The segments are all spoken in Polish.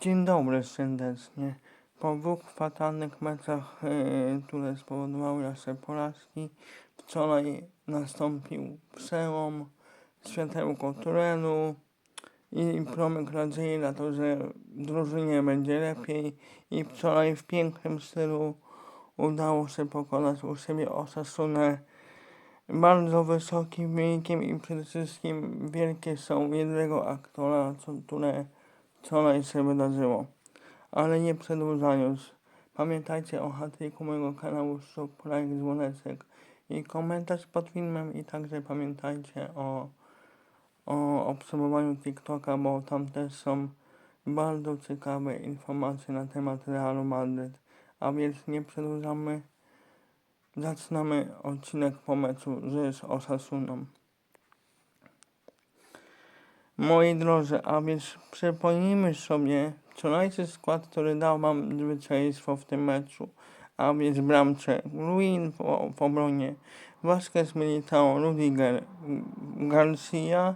Dzień dobry serdecznie. Po dwóch fatalnych meczach, yy, które spowodowały nasze porażki, wczoraj nastąpił przełom, światełko Turelu i promyk nadziei na to, że drużynie będzie lepiej i wczoraj w pięknym stylu udało się pokonać u siebie Osasunę bardzo wysokim wynikiem i przede wszystkim wielkie są jednego aktora, które wczoraj się wydarzyło. Ale nie przedłużając, pamiętajcie o hatryku mojego kanału Subscribe dzwoneczek i komentarz pod filmem i także pamiętajcie o, o obserwowaniu TikToka, bo tam też są bardzo ciekawe informacje na temat Realu Madryt. A więc nie przedłużamy. Zaczynamy odcinek po meczu z Osasuną. Moi drodzy, a więc przypomnijmy sobie wczorajszy skład, który dał wam zwycięstwo w tym meczu. A więc bramcze Ruin w, w obronie, Vasquez Militao, Rudiger, Garcia,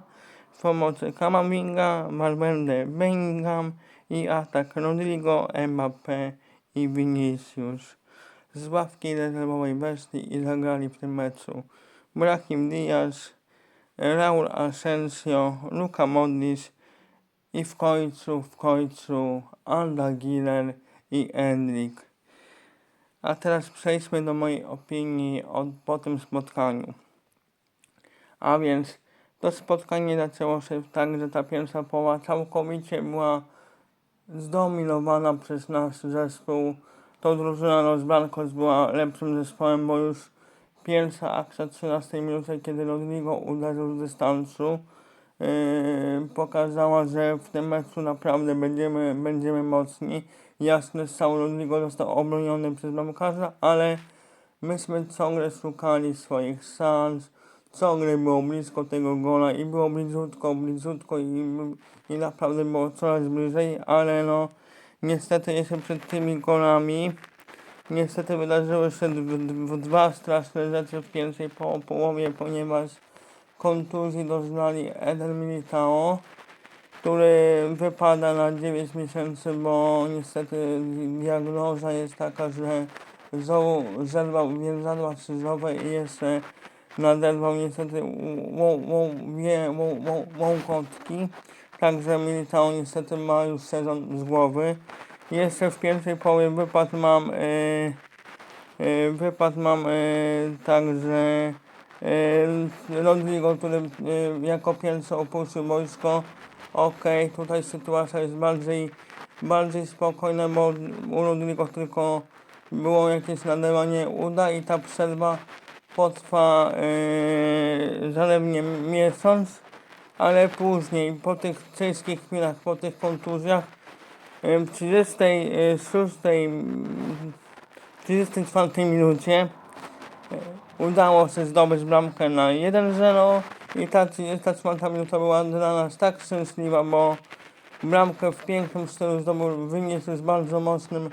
w pomocy Kamavinga, Valverde, Bellingham i atak Rodrigo, Mbappé i Vinicius. Z ławki rezerwowej weszli i zagrali w tym meczu Brahim Diaz, Raul Asensio, Luka Modric i w końcu, w końcu Arda Güler i Endrik. A teraz przejdźmy do mojej opinii od, po tym spotkaniu. A więc to spotkanie zaczęło się tak, że ta pierwsza połowa całkowicie była zdominowana przez nasz zespół. To drużyna Los Blancos była lepszym zespołem, bo już pierwsza akcja 13 minuty, kiedy Rodrigo uderzył z dystansu, yy, pokazała, że w tym meczu naprawdę będziemy, będziemy mocni. Jasny strzał Rodrigo został obroniony przez bramkarza, ale myśmy ciągle szukali swoich szans, ciągle było blisko tego gola i było bliziutko, bliziutko i, i naprawdę było coraz bliżej, ale no niestety jeszcze przed tymi golami Niestety wydarzyły się dwa straszne rzeczy w pierwszej po- połowie, ponieważ kontuzji doznali Eden Militao, który wypada na 9 miesięcy, bo niestety diagnoza jest taka, że znowu zerwał więzadła krzyżowe i jeszcze naderwał niestety łąkotki. Także Militao niestety ma już sezon z głowy. Jeszcze w pierwszej połowie wypad mam yy, yy, wypad mam yy, także Rodrigo, który jako pierwszy opuścił wojsko. Okej, tutaj sytuacja jest bardziej, bardziej spokojna, bo u Rodrigo tylko było jakieś nadawanie uda i ta przerwa potrwa yy, zaledwie miesiąc, ale później, po tych ciężkich chwilach, po tych kontuzjach, w 36, mm, 34 minucie yy, udało się zdobyć bramkę na 1-0 i ta 34 minuta była dla nas tak szczęśliwa, bo bramkę w pięknym stylu zdobył Vinicius z bardzo mocnym,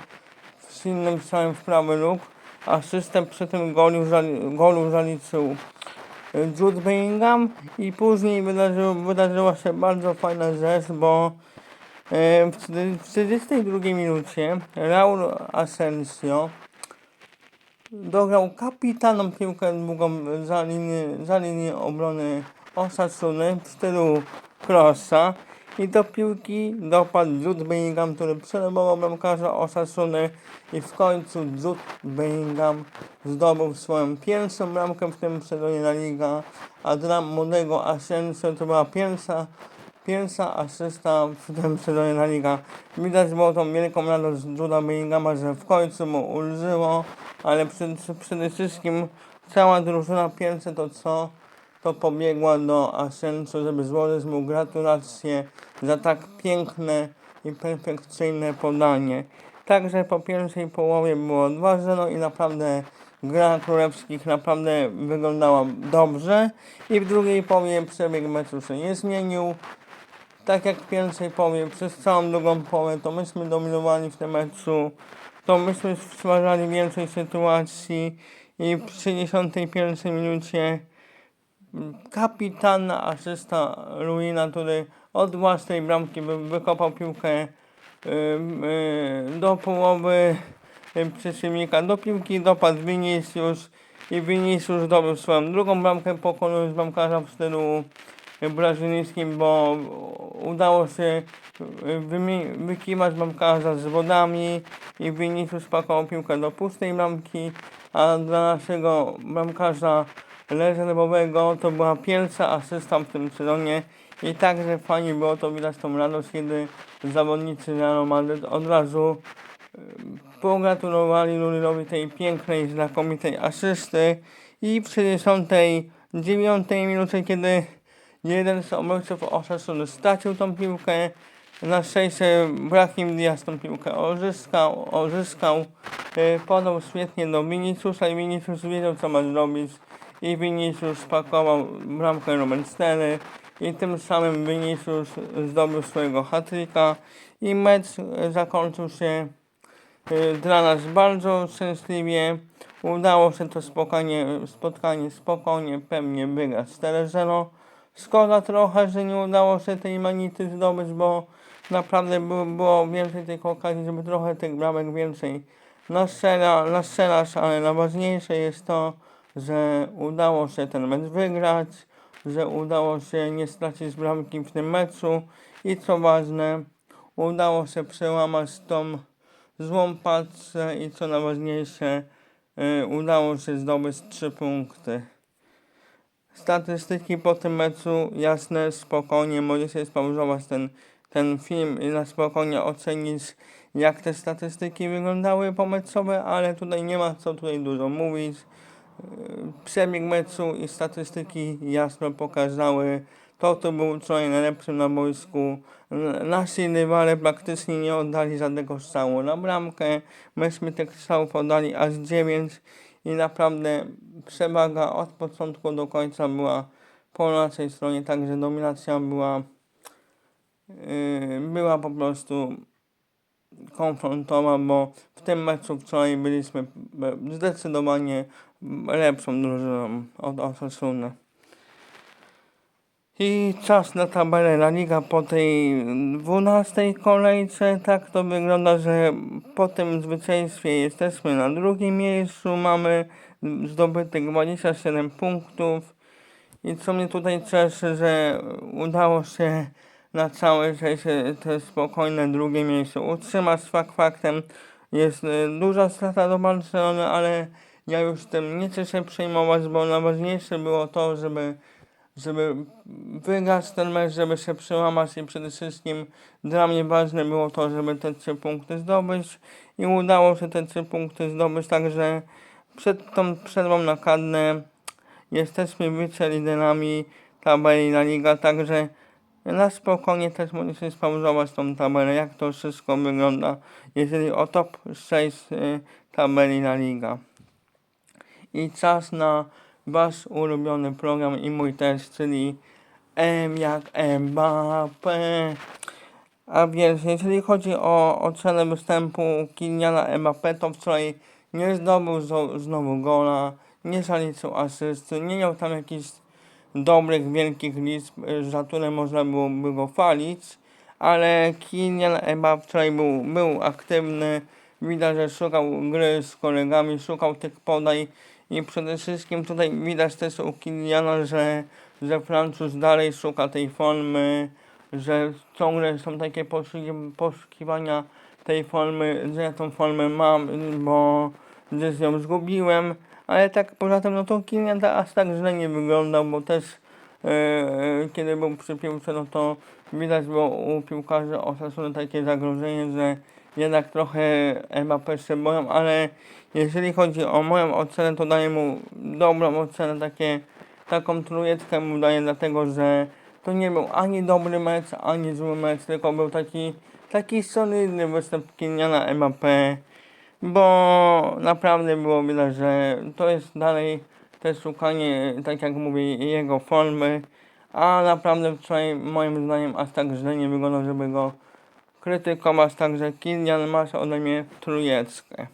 silnym strzałem w prawy róg. Asystę przy tym golu, golu zaliczył y, Jude Bellingham i później wydarzyło, wydarzyła się bardzo fajna rzecz, bo w czty- w 42 minucie Raul Asensio dograł kapitalną piłkę długą za linię, za linię obrony Osasuny w stylu crossa i do piłki dopadł Jude Bellingham, który przelemował bramkarza Osasuny i w końcu Jude Bellingham zdobył swoją pierwszą bramkę w tym sezonie na Liga, a dla młodego Asensio to była pierwsza Pierwsza asysta w tym sezonie na Liga. Widać było tą wielką radość Juda Bellingama, że w końcu mu ulżyło, ale przede, wszystkim cała drużyna pierwsze to co, to pobiegła do Asensio, żeby złożyć mu gratulacje za tak piękne i perfekcyjne podanie. Także po pierwszej połowie było 2-0 i naprawdę gra królewskich naprawdę wyglądała dobrze i w drugiej połowie przebieg meczu się nie zmienił tak jak w pierwszej połowie, przez całą drugą połowę, to myśmy dominowali w tym meczu, to myśmy stwarzali więcej sytuacji i w 61 minucie kapitalna asysta Ruina, który od własnej bramki wy, wykopał piłkę y, do połowy y, przeciwnika do piłki dopadł Vinicius i Vinicius zdobył swoją drugą bramkę pokonując bramkarza w stylu brazylijskim, bo udało się y, wykiwać bramkarza z wodami i Vinicius pakował piłkę do pustej bramki, a dla naszego bramkarza rezerwowego to była pierwsza asysta w tym sezonie. I także fajnie było to widać tą radość, kiedy zawodnicy Realu Madryt od razu pogratulowali Lulilowi tej pięknej, znakomitej asysty. I w 69 minucie, kiedy jeden z obrońców Osasuny stracił tą piłkę, na szczęście Brahim Diaz tą piłkę uzyskał, uzyskał e, podał świetnie do Viniciusa i Vinicius wiedział co ma zrobić. I Vinicius spakował bramkę numer 4 i tym samym Vinicius zdobył swojego hat-tricka. I mecz zakończył się y, dla nas bardzo szczęśliwie. Udało się to spokojnie, spotkanie spokojnie, pewnie wygrać 4-0. Szkoda trochę, że nie udało się tej manity zdobyć, bo naprawdę było, było więcej tych okazji, żeby trochę tych bramek więcej nastrzela, nastrzelać, ale najważniejsze jest to, że udało się ten mecz wygrać, że udało się nie stracić bramki w tym meczu i co ważne, udało się przełamać tą złą patrzę i co najważniejsze, y, udało się zdobyć 3 punkty. Statystyki po tym meczu jasne, spokojnie, możecie spauzować ten, ten film i na spokojnie ocenić jak te statystyki wyglądały pomeczowe, ale tutaj nie ma co tutaj dużo mówić. Przebieg meczu i statystyki jasno pokazały to, kto był wczoraj najlepszym na boisku. Nasi rywale praktycznie nie oddali żadnego strzału na bramkę. Myśmy tych strzałów oddali aż 9 i naprawdę przewaga od początku do końca była po naszej stronie, także dominacja była, yy, była po prostu konfrontowa, bo w tym meczu wczoraj byliśmy e, zdecydowanie lepszą drużyną od Osasuny. I czas na tabelę La Liga po tej 12 kolejce. Tak to wygląda, że po tym zwycięstwie jesteśmy na drugim miejscu. Mamy zdobytych 27 punktów. I co mnie tutaj cieszy, że udało się na całe szczęście te spokojne drugie miejsce utrzymać. Fakt faktem jest e, duża strata do Barcelony, ale ja już tym nie chcę się przejmować, bo najważniejsze było to, żeby żeby wygrać ten mecz, żeby się przełamać i przede wszystkim dla mnie ważne było to, żeby te trzy punkty zdobyć i udało się te trzy punkty zdobyć, także przed tą przerwą na kadnę jesteśmy wiceliderami tabeli La Liga, także na spokojnie też możecie spauzować tą tabelę, jak to wszystko wygląda, jeżeli o top 6 y, tabeli La Liga. I czas na wasz ulubiony program i mój też, czyli M jak Mbappé. A więc jeżeli chodzi o ocenę występu Kyliana Mbappé, to wczoraj nie zdobył znowu gola, nie zaliczył asysty, nie miał tam jakichś dobrych, wielkich liczb, y, za które można byłoby go chwalić, ale Kylian Mbappé wczoraj był, był aktywny, widać, że szukał gry z kolegami, szukał tych podań i przede wszystkim tutaj widać też u Kyliana, że, że Francuz dalej szuka tej formy, że ciągle są takie poszuki- poszukiwania tej formy, że ja tą formę mam, bo gdzieś ją zgubiłem, ale tak poza tym, no to Kylian ta- aż tak źle nie wyglądał, bo też e, kiedy był przy piłce, no to widać było u piłkarzy Osasuny takie zagrożenie, że jednak trochę Mbappé się boją, ale jeżeli chodzi o moją ocenę, to daję mu dobrą ocenę, takie, taką trójeczkę mu daję, dlatego że to nie był ani dobry mecz, ani zły mecz, tylko był taki, taki solidny występ Kyliana Mbappé, bo naprawdę było widać, że to jest dalej też szukanie, tak jak mówię, jego formy, a naprawdę wczoraj moim zdaniem aż tak źle nie wyglądał, żeby go krytykować, także Kylian masz ode mnie trójeczkę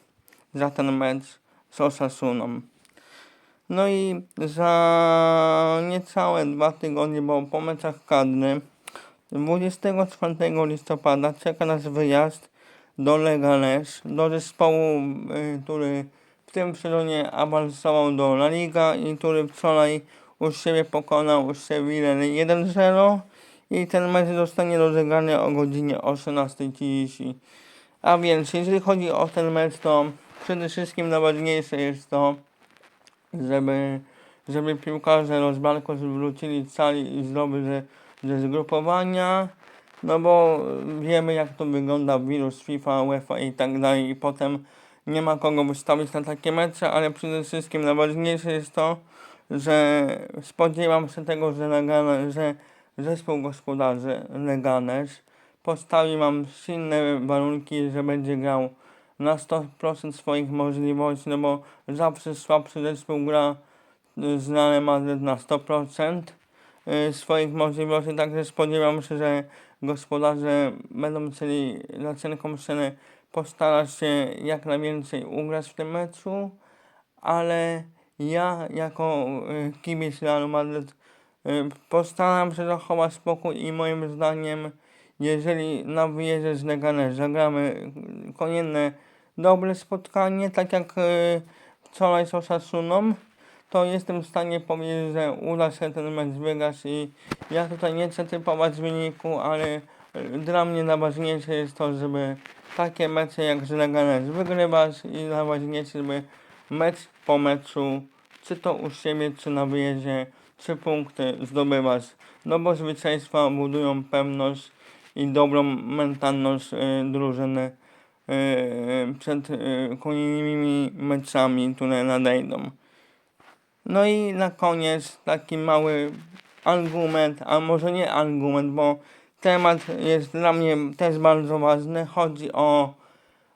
za ten mecz z Osasuną. No i za niecałe dwa tygodnie, bo po meczach kadry, 24 listopada czeka nas wyjazd do Leganés, do zespołu, y, który w tym sezonie awansował do La Liga i który wczoraj u siebie pokonał Sevillę 1-0 i ten mecz zostanie rozegrany o godzinie 18.30. A więc jeżeli chodzi o ten mecz, to przede wszystkim najważniejsze jest to, żeby, żeby piłkarze Rozbalko wrócili cali i zdrowi ze, ze zgrupowania, no bo wiemy jak to wygląda wirus FIFA, UEFA i tak dalej i potem nie ma kogo wystawić na takie mecze, ale przede wszystkim najważniejsze jest to, że spodziewam się tego, że, Legane, że zespół gospodarzy Leganes postawi mam silne warunki, że będzie grał na 100% swoich możliwości, no bo zawsze słabszy zespół gra y, z Realem Madryt na 100% y, swoich możliwości, także spodziewam się, że gospodarze będą chcieli na cienką scenę postarać się jak najwięcej ugrać w tym meczu, ale ja jako y, kibic Realu Madryt postaram się zachować spokój i moim zdaniem jeżeli na wyjeździe z Leganes zagramy kolejne dobre spotkanie, tak jak y, wczoraj z Osasuną, to jestem w stanie powiedzieć, że uda się ten mecz wygrać i ja tutaj nie chcę typować wyniku, ale y, dla mnie najważniejsze jest to, żeby takie mecze jak z Leganes wygrywać i najważniejsze, żeby mecz po meczu, czy to u siebie, czy na wyjeździe, trzy punkty zdobywać. No bo zwycięstwa budują pewność i dobrą mentalność y, drużyny y, przed y, kolejnymi meczami, które nadejdą. No i na koniec taki mały argument, a może nie argument, bo temat jest dla mnie też bardzo ważny. Chodzi o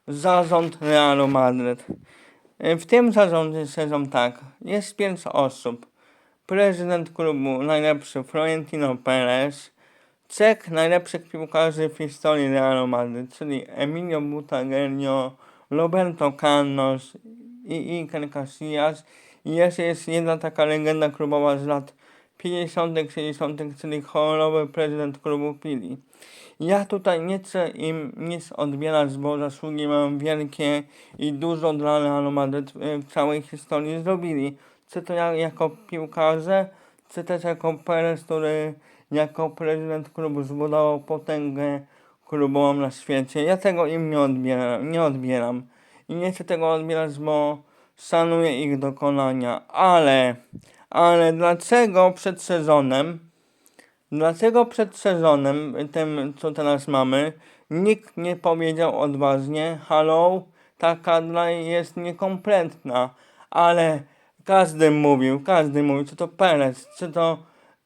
zarząd Realu Madryt. W tym zarządzie siedzą tak, jest pięć osób. Prezydent klubu najlepszy Florentino Perez, trzech najlepszych piłkarzy w historii Realu Madryt, czyli Emilio Butagenio, Roberto Carlos i Iker Casillas. I jeszcze jest jedna taka legenda klubowa z lat 50., 60., czyli honorowy prezydent klubu Pili. Ja tutaj nie chcę im nic odbierać, bo zasługi mają wielkie i dużo dla Realu Madryt e, w całej historii zrobili. Czy to ja jako piłkarze, czy też jako Perez, który jako prezydent klubu zbudował potęgę klubową na świecie. Ja tego im nie odbieram, nie odbieram. I nie chcę tego odbierać, bo szanuję ich dokonania. Ale, ale dlaczego przed sezonem Dlaczego przed sezonem, tym co teraz mamy, nikt nie powiedział odważnie, halo, ta kadra jest niekompletna, ale każdy mówił, każdy mówił, czy to Perez, czy to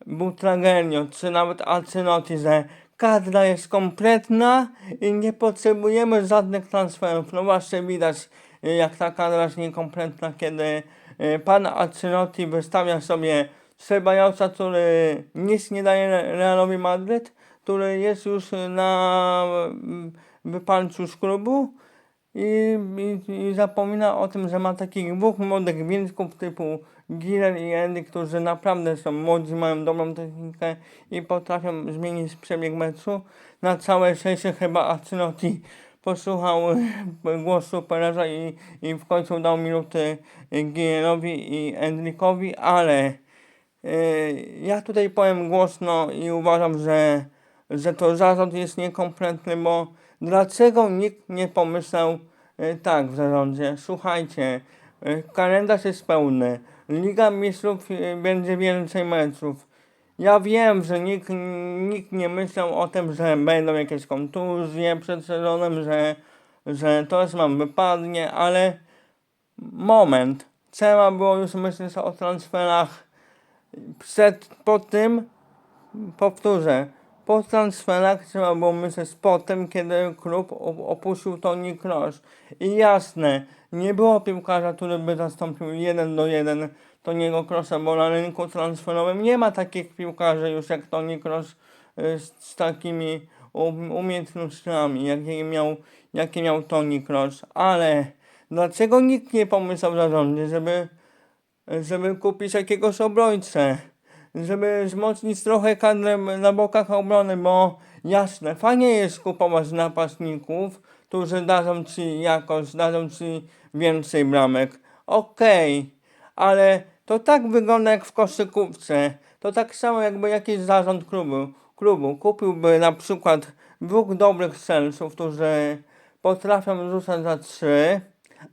Butragenio, czy nawet Alcinotti, że kadra jest kompletna i nie potrzebujemy żadnych transferów. No właśnie widać, jak ta kadra jest niekompletna, kiedy y, pan Alcinotti wystawia sobie Sebajausa, który nic nie daje Re- Realowi Madryt, który jest już na wypanczu z klubu i, i, i zapomina o tym, że ma takich dwóch młodych wilków typu Giler i Andy, którzy naprawdę są młodzi, mają dobrą technikę i potrafią zmienić przebieg meczu. Na całe szczęście chyba Acinotti posłuchał głosu Pereza i, i w końcu dał minuty Gilerowi i Endrikowi, ale Yy, Ja tutaj powiem głośno i uważam, że, że to zarząd jest niekompletny, bo dlaczego nikt nie pomyślał yy, tak w zarządzie? Słuchajcie, yy, kalendarz jest pełny, Liga Mistrzów yy, będzie więcej meczów. Ja wiem, że nikt, nikt nie myślał o tym, że będą jakieś kontuzje przed sezonem, że, że to nam wypadnie, ale moment, trzeba było już myśleć o transferach przed, po tym, powtórzę, po transferach trzeba było myśleć po tym, kiedy klub op- opuścił Toni Kroos. I jasne, nie było piłkarza, który by zastąpił jeden do jeden Toniego Kroosa, bo na rynku transferowym nie ma takich piłkarzy już jak Toni Kroos y, z, z takimi um, umiejętnościami, jakie miał, jakie miał Toni Kroos. Ale dlaczego nikt nie pomyślał zarządzie, żeby żeby kupić jakiegoś obrońcę. Żeby wzmocnić trochę kadrę na bokach obrony, bo jasne, fajnie jest kupować napastników, którzy dadzą ci jakoś, dadzą ci więcej bramek. Okej, ale to tak wygląda jak w koszykówce. To tak samo jakby jakiś zarząd klubu, klubu kupiłby na przykład dwóch dobrych strzelców, którzy potrafią rzucać za trzy,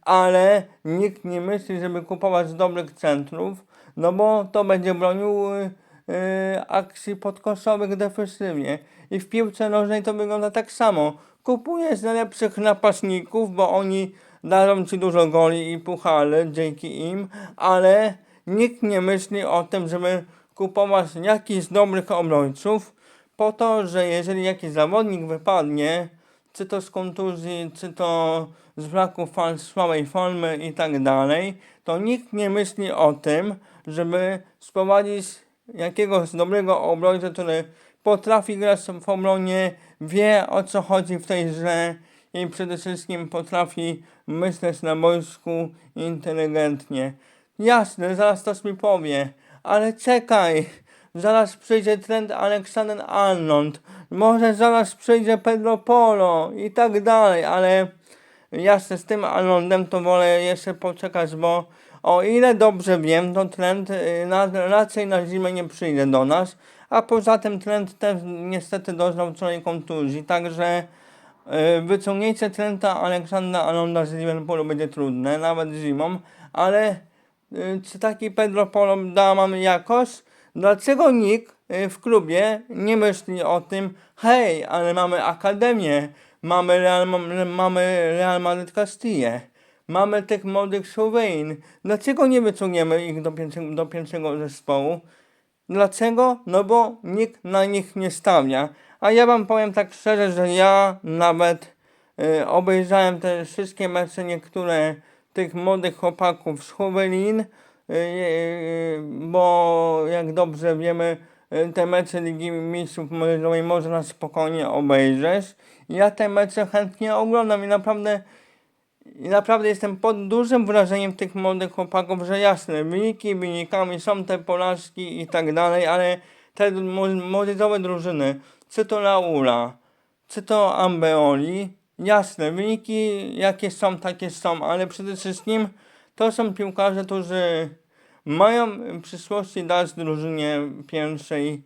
ale nikt nie myśli, żeby kupować dobrych centrów, no bo to będzie bronił y, y, akcji podkoszowych defensywnie. I w piłce nożnej to wygląda tak samo. Kupujesz najlepszych napastników, bo oni dają ci dużo goli i puchary dzięki im, ale nikt nie myśli o tym, żeby kupować jakichś dobrych obrońców, po to, że jeżeli jakiś zawodnik wypadnie, czy to z kontuzji, czy to z braku fal, słabej formy i tak dalej, to nikt nie myśli o tym, żeby sprowadzić jakiegoś dobrego obrońcę, który potrafi grać w obronie, wie o co chodzi w tej grze i przede wszystkim potrafi myśleć na boisku inteligentnie. Jasne, zaraz ktoś mi powie, ale czekaj, zaraz przyjdzie trend Aleksander Arnold, może zaraz przyjdzie Pedro Polo i tak dalej, ale jasne, z tym Arnoldem to wolę jeszcze poczekać, bo o ile dobrze wiem, to trend y, na, raczej na zimę nie przyjdzie do nas, a poza tym trend też niestety doznał wczoraj kontuzji, także y, wyciągnięcie trenda Aleksandra Arnolda z Liverpoolu będzie trudne, nawet zimą, ale y, czy taki Pedro Polo da mamy jakość? Dlaczego nikt w klubie nie myśli o tym, hej, ale mamy akademię, mamy Real, mamy Real Madrid Castille, mamy tych młodych Słoweń. Dlaczego nie wyciągniemy ich do pierwszego, do pierwszego zespołu? Dlaczego? No bo nikt na nich nie stawia. A ja wam powiem tak szczerze, że ja nawet y, obejrzałem te wszystkie mecze niektóre tych młodych chłopaków z Howelin, y, y, bo jak dobrze wiemy, y, te mecze Ligi Mistrzów Młodzieżowej można spokojnie obejrzeć. Ja te mecze chętnie oglądam i naprawdę i naprawdę jestem pod dużym wrażeniem tych młodych chłopaków, że jasne, wyniki wynikami, są te porażki i tak dalej, ale te mł- młodzieżowe drużyny, czy to Laura, czy to Ambeoli, jasne, wyniki jakie są, takie są, ale przede wszystkim to są piłkarze, którzy mają w przyszłości dać drużynie pierwszej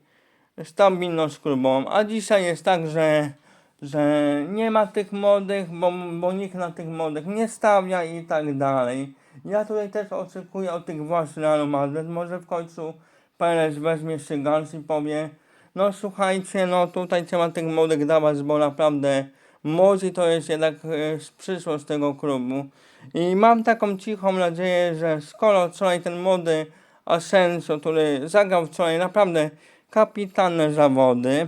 stabilność klubową, a dzisiaj jest tak, że że nie ma tych młodych, bo, bo nikt na tych młodych nie stawia i tak dalej. Ja tutaj też oczekuję od tych właśnie Realu Madryt, może w końcu Perez weźmie się garść i powie no słuchajcie, no tutaj trzeba tych młodych dawać, bo naprawdę młodzi to jest jednak e, przyszłość tego klubu. I mam taką cichą nadzieję, że skoro wczoraj ten młody Asensio, który zagrał wczoraj naprawdę kapitalne zawody,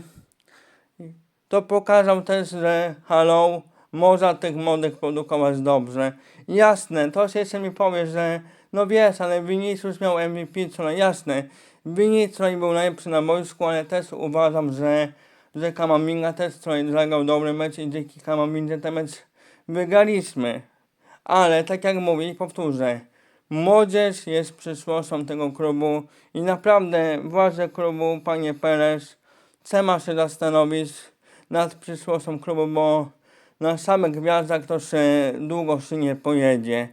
to pokazał też, że halo, można tych młodych produkować dobrze. Jasne, to się jeszcze mi powie, że no wiesz, ale Vinicius miał MVP, co jasne, Vinicius był najlepszy na boisku, ale też uważam, że, że Kamaminga też wczoraj zagrał dobry mecz i dzięki Kamamindze ten mecz wygraliśmy. Ale tak jak mówię i powtórzę, młodzież jest przyszłością tego klubu i naprawdę władze klubu, panie Perez, trzeba się zastanowić, nad przyszłością klubu, bo na samych gwiazdach to się długo się nie pojedzie.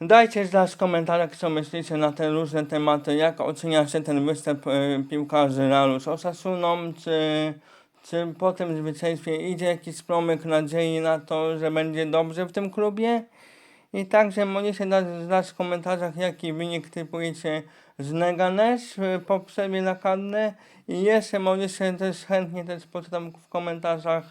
Dajcie znać w komentarzach, co myślicie na te różne tematy, jak oceniacie ten występ e, piłkarzy Realu z Osasuną, czy, czy po tym zwycięstwie idzie jakiś promyk nadziei na to, że będzie dobrze w tym klubie? I także możecie dać znać w komentarzach, jaki wynik typujecie z Neganes y, po przerwie na. I jeszcze możecie też chętnie też poczytam w komentarzach,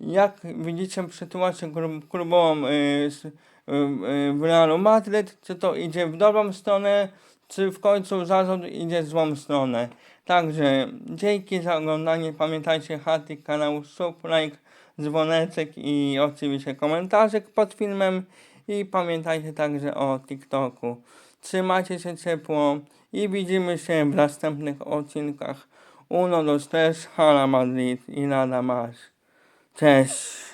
jak widzicie sytuację klub- klubową y, y, w Realu Madryt, czy to idzie w dobrą stronę, czy w końcu zarząd idzie w złą stronę. Także dzięki za oglądanie. Pamiętajcie haty kanału sub, like, dzwoneczek i oczywiście komentarzyk pod filmem. I pamiętajcie także o TikToku. Trzymajcie się ciepło i widzimy się w następnych odcinkach. Uno dos tres, Hala Madrid i nada más. Cześć.